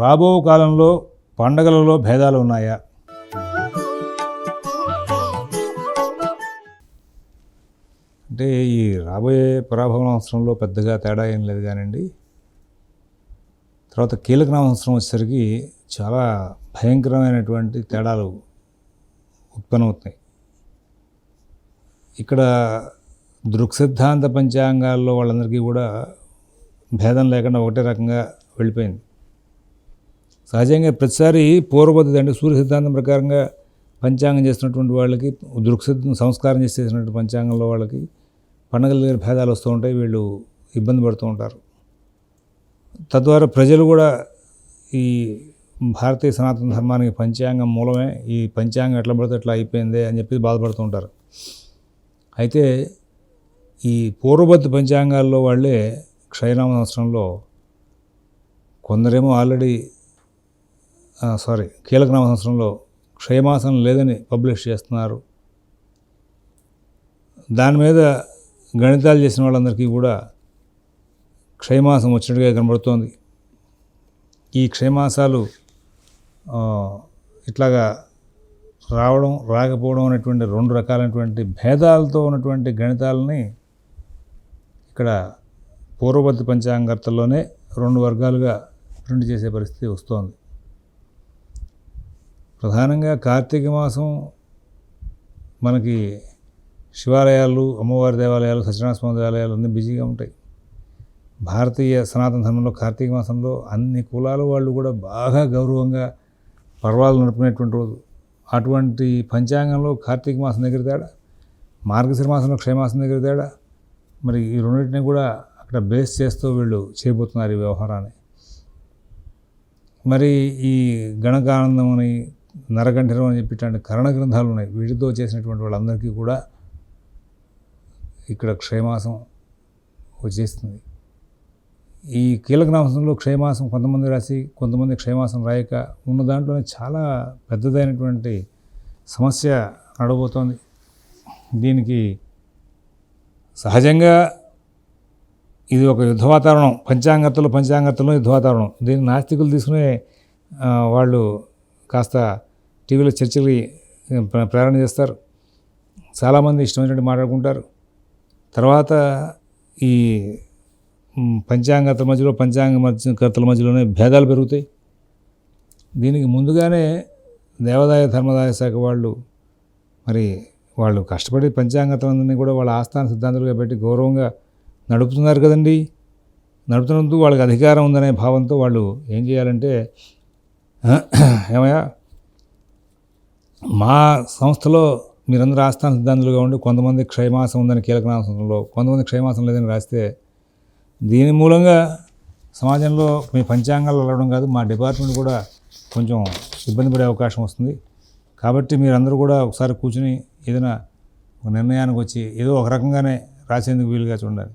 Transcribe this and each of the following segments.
రాబో కాలంలో పండగలలో భేదాలు ఉన్నాయా? అంటే ఈ రాబోయే పరాభవ సంవత్సరంలో పెద్దగా తేడా ఏం లేదు కానివ్వండి తర్వాత కీలక సంవత్సరం వచ్చేసరికి చాలా భయంకరమైనటువంటి తేడాలు ఉత్పన్నమవుతాయి ఇక్కడ దృక్సిద్ధాంత పంచాంగాల్లో వాళ్ళందరికీ కూడా భేదం లేకుండా ఒకటే రకంగా వెళ్ళిపోయింది. సహజంగా ప్రతిసారి పూర్వపద్ధతి అంటే సూర్య సిద్ధాంతం ప్రకారంగా పంచాంగం చేసినటువంటి వాళ్ళకి దృక్సిద్ధం సంస్కారం చేసేసినటువంటి పంచాంగంలో వాళ్ళకి పండగల దగ్గర భేదాలు వస్తూ ఉంటాయి వీళ్ళు ఇబ్బంది పడుతూ ఉంటారు. తద్వారా ప్రజలు కూడా ఈ భారతీయ సనాతన ధర్మానికి పంచాంగం మూలమే ఈ పంచాంగం ఎట్లా పడితే ఎట్లా అయిపోయింది అని చెప్పి బాధపడుతూ ఉంటారు. అయితే ఈ పూర్వబద్ధ పంచాంగాల్లో వాళ్ళే క్షయనామ సంవత్సరంలో కొందరేమో ఆల్రెడీ సారీ కీలక నామ సంవత్సరంలో క్షయమాసం లేదని పబ్లిష్ చేస్తున్నారు. దాని మీద గణితాలు చేసిన వాళ్ళందరికీ కూడా క్షయమాసం వచ్చినట్టుగా కనబడుతోంది. ఈ క్షయమాసాలు ఇట్లాగా రావడం రాకపోవడం అనేటువంటి రెండు రకాలైనటువంటి భేదాలతో ఉన్నటువంటి గణితాలని ఇక్కడ పూర్వపతి పంచాంగర్తల్లోనే రెండు వర్గాలుగా ప్రింట్ చేసే పరిస్థితి వస్తోంది. ప్రధానంగా కార్తీక మాసం మనకి శివాలయాలు అమ్మవారి దేవాలయాలు సత్యనారాయణ స్వామి దేవాలయాలు అన్నీ బిజీగా ఉంటాయి. భారతీయ సనాతన ధర్మంలో కార్తీక మాసంలో అన్ని కులాల వాళ్ళు కూడా బాగా గౌరవంగా పర్వాలు నడుపుకునేటువంటి రోజు. అటువంటి పంచాంగంలో కార్తీక మాసం దగ్గర తేడా మార్గశిర మాసంలో క్షయమాసం దగ్గర తేడా మరి ఈ రెండింటిని కూడా అక్కడ బేస్ చేస్తూ వీళ్ళు చేయబోతున్నారు ఈ వ్యవహారాన్ని. మరి ఈ గణకానందం అని నరకంఠరం అని చెప్పి కరణ గ్రంథాలు ఉన్నాయి. వీటితో చేసినటువంటి వాళ్ళందరికీ కూడా ఇక్కడ క్షయమాసం వచ్చేస్తుంది. ఈ కీలక నామసంలో క్షయమాసం కొంతమంది రాసి కొంతమంది క్షయమాసం రాయక ఉన్న దాంట్లోనే చాలా పెద్దదైనటువంటి సమస్య నడబోతోంది. దీనికి సహజంగా ఇది ఒక యుద్ధ వాతావరణం పంచాంగతలు పంచాంగతలు యుద్ధ వాతావరణం దీన్ని నాస్తికులు తీసుకునే వాళ్ళు కాస్త టీవీలో చర్చలు ప్ర- ప్రేరణ చేస్తారు. చాలామంది ఇష్టమైనటువంటి మాట్లాడుకుంటారు. తర్వాత ఈ పంచాంగతల మధ్యలో పంచాంగ మధ్య కర్తల మధ్యలోనే భేదాలు పెరుగుతాయి. దీనికి ముందుగానే దేవాదాయ ధర్మదాయ శాఖ వాళ్ళు మరి వాళ్ళు కష్టపడి పంచాంగతలందరినీ కూడా వాళ్ళ ఆస్థాన సిద్ధాంతాలుగా పెట్టి గౌరవంగా నడుపుతున్నారు కదండి. నడుపుతున్నందుకు వాళ్ళకి అధికారం ఉందనే భావంతో వాళ్ళు ఏం చేయాలంటే ఏమయ్యా? మా సంస్థలో మీరందరూ ఆస్థాన సిద్ధాంతులుగా ఉండి కొంతమంది క్షయమాసం ఉందని కీలక నాశనంలో కొంతమంది క్షయమాసం లేదని రాస్తే దీని మూలంగా సమాజంలో మీ పంచాంగాలు వెళ్ళడం కాదు మా డిపార్ట్మెంట్ కూడా కొంచెం ఇబ్బంది పడే అవకాశం వస్తుంది. కాబట్టి మీరందరూ కూడా ఒకసారి కూర్చుని ఏదైనా ఒక నిర్ణయానికి వచ్చి ఏదో ఒక రకంగానే రాసేందుకు వీలుగా చూడాలి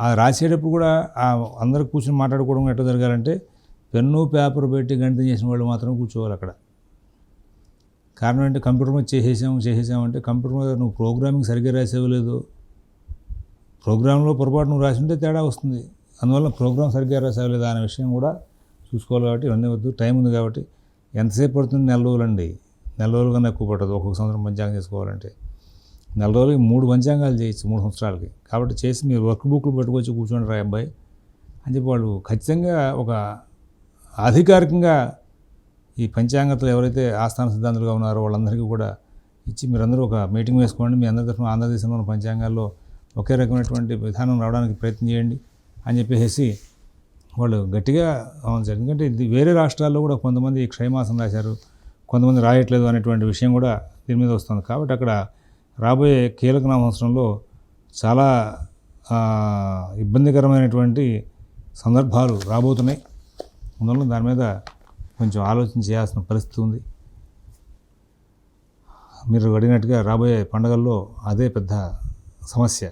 ఆ రాసేటప్పుడు కూడా అందరూ కూర్చుని మాట్లాడుకోవడం ఎట్లా జరగాలంటే పెన్ను పేపర్ పెట్టి గణితం చేసిన వాళ్ళు మాత్రం కూర్చోవాలి అక్కడ. కారణం అంటే కంప్యూటర్ మీద చేసేసాము చేసేసామంటే కంప్యూటర్ మీద నువ్వు ప్రోగ్రామింగ్ సరిగ్గా రాసేవలేదు ప్రోగ్రాంలో పొరపాటు నువ్వు రాసి ఉంటే తేడా వస్తుంది. అందువల్ల ప్రోగ్రామ్ సరిగ్గా రాసేవలేదు అనే విషయం కూడా చూసుకోవాలి కాబట్టి ఇవన్నీ వద్దు. టైం ఉంది కాబట్టి ఎంతసేపు పడుతుంది? నెల రోజులండి. నెల రోజులు కన్నా ఎక్కువ పడుతుంది ఒక్కొక్క సంవత్సరం పంచాంగం చేసుకోవాలంటే. నెల రోజులకి మూడు పంచాంగాలు చేయొచ్చు మూడు సంవత్సరాలకి. కాబట్టి చేసి మీరు వర్క్ బుక్లు పెట్టుకొచ్చి కూర్చోండి రా అబ్బాయి అని చెప్పి వాళ్ళు ఖచ్చితంగా ఒక అధికారికంగా ఈ పంచాంగతలు ఎవరైతే ఆస్థాన సిద్ధాంతులుగా ఉన్నారో వాళ్ళందరికీ కూడా ఇచ్చి మీరందరూ ఒక మీటింగ్ వేసుకోండి. మీ అందరి తరఫున ఆంధ్రదేశంలో ఉన్న పంచాంగాల్లో ఒకే రకమైనటువంటి విధానం రావడానికి ప్రయత్నం చేయండి అని చెప్పేసి వాళ్ళు గట్టిగా అవును ఎందుకంటే ఇది వేరే రాష్ట్రాల్లో కూడా కొంతమంది క్షయమాసం రాశారు కొంతమంది రాయట్లేదు అనేటువంటి విషయం కూడా దీని మీద వస్తుంది. కాబట్టి అక్కడ రాబోయే కీలక సంవత్సరంలో చాలా ఇబ్బందికరమైనటువంటి సందర్భాలు రాబోతున్నాయి. అందువల్ల దాని మీద కొంచెం ఆలోచన చేయాల్సిన పరిస్థితి ఉంది. మీరు అడిగినట్టుగా రాబోయే పండుగల్లో అదే పెద్ద సమస్య.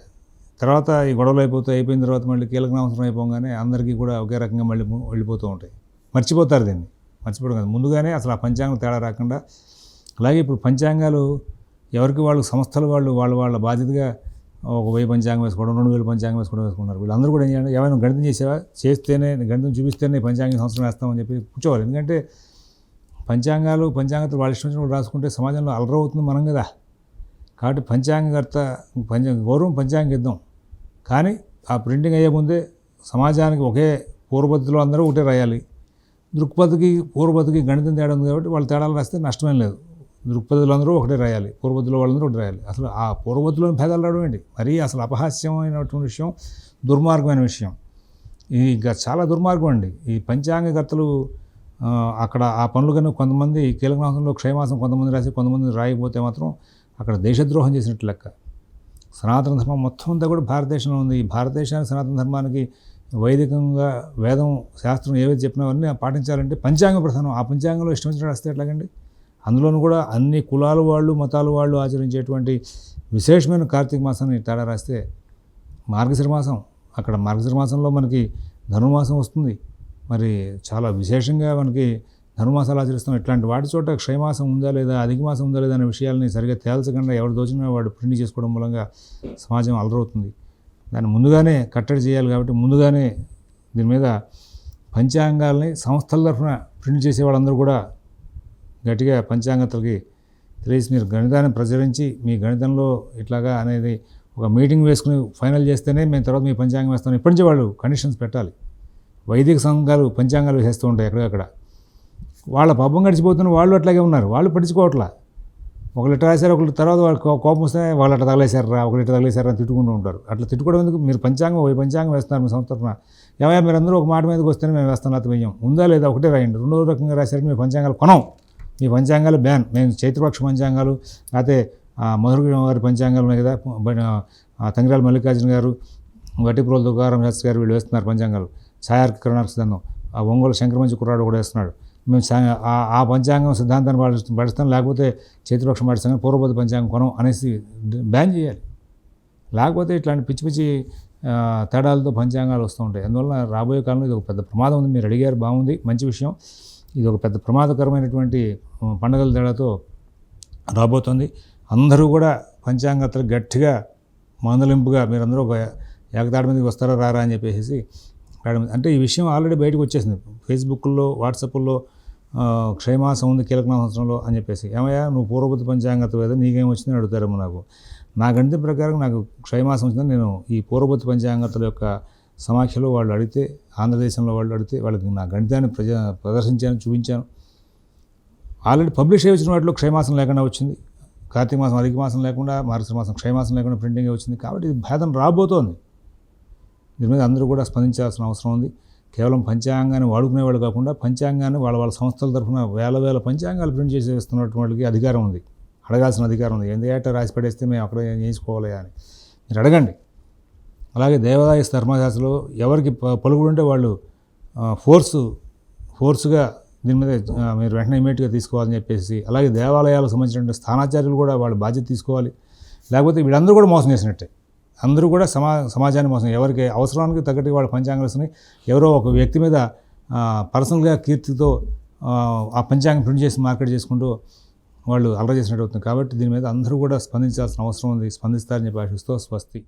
తర్వాత ఈ గొడవలు అయిపోతే అయిపోయిన తర్వాత మళ్ళీ కీలకం అవసరం అయిపోగానే అందరికీ కూడా ఒకే రకంగా మళ్ళీ వెళ్ళిపోతూ ఉంటాయి. మర్చిపోతారు దీన్ని. మర్చిపోవడం కాదు. ముందుగానే అసలు ఆ పంచాంగం తేడా రాకుండా అలాగే ఇప్పుడు పంచాంగాలు ఎవరికి వాళ్ళు సంస్థల వాళ్ళు వాళ్ళ వాళ్ళ బాధ్యతగా ఒక వెయ్యి పంచాంగం వేసుకోవడం రెండు వేలు పంచాంగం వేసుకోవడం వేసుకున్నారు వీళ్ళందరూ కూడా ఏం చేయాలి? ఏమైనా గణితం చేసేవా? చేస్తేనే గణితం చూపిస్తేనే పంచాంగం సంవత్సరం వేస్తామని చెప్పి కూర్చోవాలి. ఎందుకంటే పంచాంగాలు పంచాంగతో వాళ్ళ ఇష్టం వచ్చినప్పుడు రాసుకుంటే సమాజంలో అలరవుతుంది మనం కదా. కాబట్టి పంచాంగకర్త పంచాంగ గౌరవం పంచాంగం ఇద్దాం. కానీ ఆ ప్రింటింగ్ అయ్యే ముందే సమాజానికి ఒకే పూర్వపద్ధతిలో అందరూ ఒకటే రాయాలి. దృక్పథకి పూర్వపతికి గణితం తేడా ఉంది కాబట్టి వాళ్ళు తేడాలు రాస్తే నష్టమేం లేదు. దృక్పథులు అందరూ ఒకటే రాయాలి పూర్వతుల వాళ్ళందరూ ఒకటి రాయాలి. అసలు ఆ పూర్వతుల భేదాలు రావడం ఏంటి? మరీ అసలు అపహాస్యమైనటువంటి విషయం దుర్మార్గమైన విషయం. ఇది ఇంకా చాలా దుర్మార్గం అండి. ఈ పంచాంగకర్తలు అక్కడ ఆ పనులు కనుక కొంతమంది కీలక మాసంలో క్షయమాసం కొంతమంది రాసి కొంతమంది రాయకపోతే మాత్రం అక్కడ దేశద్రోహం చేసినట్టు లెక్క. సనాతన ధర్మం మొత్తం అంతా కూడా భారతదేశంలో ఉంది. ఈ భారతదేశానికి సనాతన ధర్మానికి వైదికంగా వేదం శాస్త్రం ఏవైతే చెప్పినవన్నీ పాటించాలంటే పంచాంగ ప్రధానం. ఆ పంచాంగంలో ఇష్టం వచ్చినట్టు వస్తే ఎట్లాగండి? అందులోనూ కూడా అన్ని కులాల వాళ్ళు మతాల వాళ్ళు ఆచరించేటువంటి విశేషమైన కార్తీక మాసాన్ని తేడా రాస్తే మార్గశిర మాసం అక్కడ మార్గశిర మాసంలో మనకి ధనుర్మాసం వస్తుంది. మరి చాలా విశేషంగా మనకి ధనుర్మాసాలు ఆచరిస్తాం. ఇట్లాంటి వాటి చోట క్షయమాసం ఉందా లేదా అధిక మాసం ఉందా లేదా అనే విషయాల్ని సరిగ్గా తేల్చకుండా ఎవరు దోచినా వాడు ప్రింట్ చేసుకోవడం మూలంగా సమాజం అలరవుతుంది. దాన్ని ముందుగానే కట్టడి చేయాలి కాబట్టి ముందుగానే దీని మీద పంచాంగాల్ని సంస్థల తరఫున ప్రింట్ చేసే వాళ్ళందరూ కూడా గట్టిగా పంచాంగతలకి తెలిసి మీరు గణితాన్ని ప్రచురించి మీ గణితంలో ఇట్లాగా అనేది ఒక మీటింగ్ వేసుకుని ఫైనల్ చేస్తేనే మేము తర్వాత మీ పంచాంగం వేస్తాం. ఇప్పటి నుంచి వాళ్ళు కండిషన్స్ పెట్టాలి. వైదిక సంఘాలు పంచాంగాలు వేస్తూ ఉంటాయి ఎక్కడక్కడ. వాళ్ళ పబ్బం గడిచిపోతున్న వాళ్ళు అట్లాగే ఉన్నారు. వాళ్ళు పట్టించుకోవట్లా. ఒక లిటర్ రాశారు ఒకళ్ళు తర్వాత వాళ్ళు కో- కోపం వస్తే వాళ్ళు అట్లా తగలేశారా ఒక లిటర్ తగలేశారా అని తిట్టుకుంటూ ఉంటారు. అట్లా తిట్టుకోవడం ఎందుకు? మీరు పంచాంగం ఓ పంచాంగం వేస్తున్నారు మీ సంస్థన ఏమయ్యా మీరు అందరూ ఒక మాట మీదకి వస్తేనే మేము వేస్తాం లేకపోతే వెయ్యం ఉందా లేదా? ఒకటే రాయండి. రెండో రకంగా రాశారు మీ పంచాంగాలు కొనం. ఈ పంచాంగాలు బ్యాన్ మేము చైత్రపక్ష పంచాంగాలు లేకపోతే ఆ, గారి పంచాంగాలు ఉన్నాయి కదా తంగిరాల మల్లికార్జున గారు వట్టిప్రోల దుకారం శాస్త్రి గారు వీళ్ళు వేస్తున్నారు పంచాంగాలు. సాయార్కి కరుణార్క సిద్ధాంతం ఆ ఒంగోలు శంకరమంచి కుర్రాడు కూడా వేస్తున్నాడు. మేము ఆ- పంచాంగం సిద్ధాంతాన్ని పాటిస్తాం పాటిస్తాం లేకపోతే చైత్రపక్షం పాటిస్తాం పూర్వపతి పంచాంగం కొనం అనేసి బ్యాన్ చేయాలి. లేకపోతే ఇట్లాంటి పిచ్చి పిచ్చి తేడాలతో పంచాంగాలు వస్తూ ఉంటాయి. అందువల్ల రాబోయే కాలంలో ఇది ఒక పెద్ద ప్రమాదం ఉంది. మీరు అడిగారు బాగుంది మంచి విషయం. ఇది ఒక పెద్ద ప్రమాదకరమైనటువంటి పండుగల పండగల తేడాతో రాబోతుంది. అందరూ కూడా పంచాంగతలు గట్టిగా మందలింపుగా మీరందరూ ఒక ఏకతాడి మీదకి వస్తారా రారా అని చెప్పేసి అంటే ఈ విషయం ఆల్రెడీ బయటకు వచ్చేసింది. ఫేస్బుక్లో వాట్సాప్లో క్షయమాసం ఉంది కీలక సంవత్సరంలో అని చెప్పేసి. ఏమయ్యా నువ్వు పూర్వపతి పంచాంగత వేద నీకేం వచ్చిందని అడుగుతారేమో నాకు. నా గణిత ప్రకారం నాకు క్షయమాసం వచ్చిందని నేను ఈ పూర్వపతి పంచాంగతల యొక్క సమాఖ్యలో వాళ్ళు అడిగితే ఆంధ్రదేశంలో వాళ్ళు అడిగితే వాళ్ళకి నా గణితాన్ని ప్రజ ప్రదర్శించాను చూపించాను. ఆల్రెడీ పబ్లిష్ అయ్యి వచ్చిన వాటిలో క్షయమాసం లేకుండా వచ్చింది. కార్తీక మాసం అధిక మాసం లేకుండా మార్గశిర మాసం క్షయమాసం లేకుండా ప్రింటింగ్ వచ్చింది. కాబట్టి ఇది భేదం రాబోతోంది. దీని మీద అందరూ కూడా స్పందించాల్సిన అవసరం ఉంది. కేవలం పంచాంగాన్ని వాడుకునేవాళ్ళు కాకుండా పంచాంగాన్ని వాళ్ళ వాళ్ళ సంస్థల తరఫున వేల వేల పంచాంగాలు ప్రింట్ చేసి ఇస్తున్నటువంటి వాళ్ళకి అధికారం ఉంది. అడగాల్సిన అధికారం ఉంది. ఎందుకంటే రాసి పడేస్తే మేము అక్కడ చేసుకోవాలి అని. మీరు అడగండి. అలాగే దేవాదాయ ధర్మశాస్త్రంలో ఎవరికి ప- పలుకుడు ఉంటే వాళ్ళు ఫోర్సు ఫోర్సుగా దీని మీద మీరు వెంటనే ఇమీడియట్గా తీసుకోవాలని చెప్పేసి అలాగే దేవాలయాలకు సంబంధించిన స్థానాచార్యులు కూడా వాళ్ళ బాధ్యత తీసుకోవాలి. లేకపోతే వీళ్ళందరూ కూడా మోసం చేసినట్టే. అందరూ కూడా సమా సమాజాన్ని మోసం ఎవరికి అవసరానికి తగ్గట్టుగా వాళ్ళ పంచాంగాలు ఎవరో ఒక వ్యక్తి మీద పర్సనల్గా కీర్తితో ఆ, ఆ పంచాంగం ప్రింట్ చేసి మార్కెట్ చేసుకుంటూ వాళ్ళు అలర చేసినట్టు అవుతుంది. కాబట్టి దీని మీద అందరూ కూడా స్పందించాల్సిన అవసరం ఉంది. స్పందిస్తారని చెప్పి ఆశిస్తూ స్వస్తి.